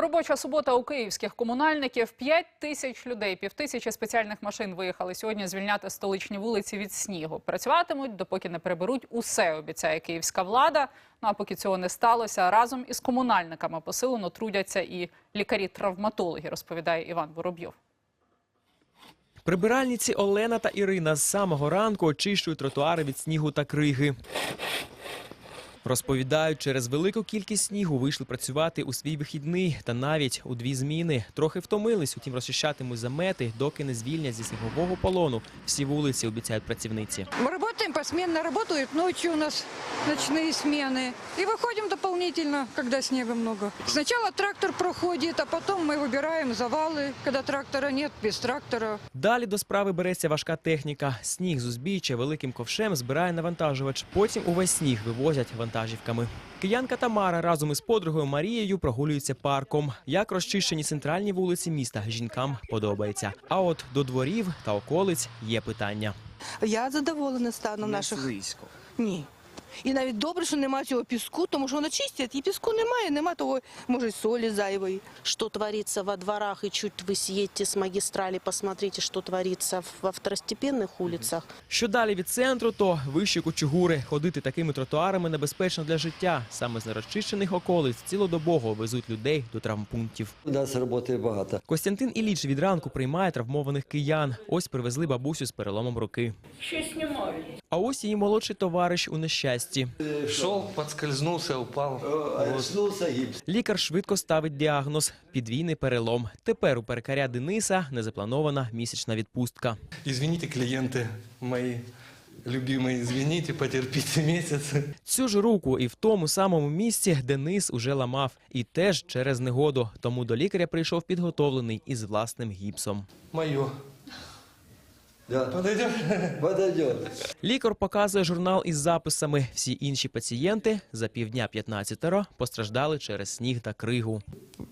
Робоча субота у київських комунальників. П'ять тисяч людей, півтисячі спеціальних машин виїхали сьогодні звільняти столичні вулиці від снігу. Працюватимуть, допоки не приберуть усе, обіцяє київська влада. Ну а поки цього не сталося, разом із комунальниками посилено трудяться і лікарі-травматологи, розповідає Іван Воробйов. Прибиральниці Олена та Ірина з самого ранку очищують тротуари від снігу та криги. Розповідають, через велику кількість снігу вийшли працювати у свій вихідний та навіть у дві зміни. Трохи втомились, утім розчищатимуть замети, доки не звільнять зі снігового полону. Всі вулиці обіцяють працівниці. Мы работаем посменно, работают ночью у нас ночные смены. И выходим дополнительно, когда снега много. Сначала трактор проходит, а потом мы выбираем завалы, когда трактора нет, без трактора. Далі до справи береться важка техніка. Сніг з узбіччя великим ковшем збирає навантажувач. Потім увесь сніг вивозять вантажівками. Киянка Тамара разом із подругою Марією прогулюються парком. Як розчищені центральні вулиці міста жінкам подобається. А от до дворів та околиць є питання. Я задоволена станом наших. слизько. Ні. І навіть добре, що немає цього піску, тому що воно чистять, і піску немає, нема того, може, солі зайвої. что творится во дворах, и чуть вы съедете с магистрали, посмотрите, что творится во второстепенных улицах. Що далі від центру, то вищі кучугури. Ходити такими тротуарами небезпечно для життя. Саме з нерозчищених околиць цілодобово везуть людей до травмпунктів. У нас роботи багато. Костянтин Іліч від ранку приймає травмованих киян. Ось привезли бабусю з переломом руки. А ось її молодший товариш у нещасті. Шел, подскользнулся, упал. Вот. Снувся гіпс. Лікар швидко ставить діагноз підвійний перелом. Тепер у перекаря Дениса незапланована місячна відпустка. Извините, клиенты мои любимые, извините, потерпите месяц. Цю ж руку і в тому самому місці Денис уже ламав. І теж через негоду. Тому до лікаря прийшов підготовлений із власним гіпсом. Мое. Да. Подойдешь? Подойдет. Лікар показує журнал із записами. Всі інші пацієнти за півдня 15 постраждали через сніг та кригу.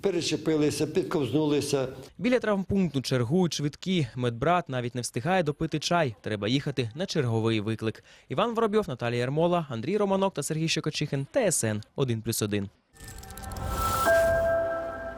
Перечепилися, підковзнулися. Біля травмпункту чергують швидкі. Медбрат навіть не встигає допити чай. Треба їхати на черговий виклик. Іван Воробйов, Наталія Ермола, Андрій Романок та Сергій Щокочихин. ТСН 1+,1.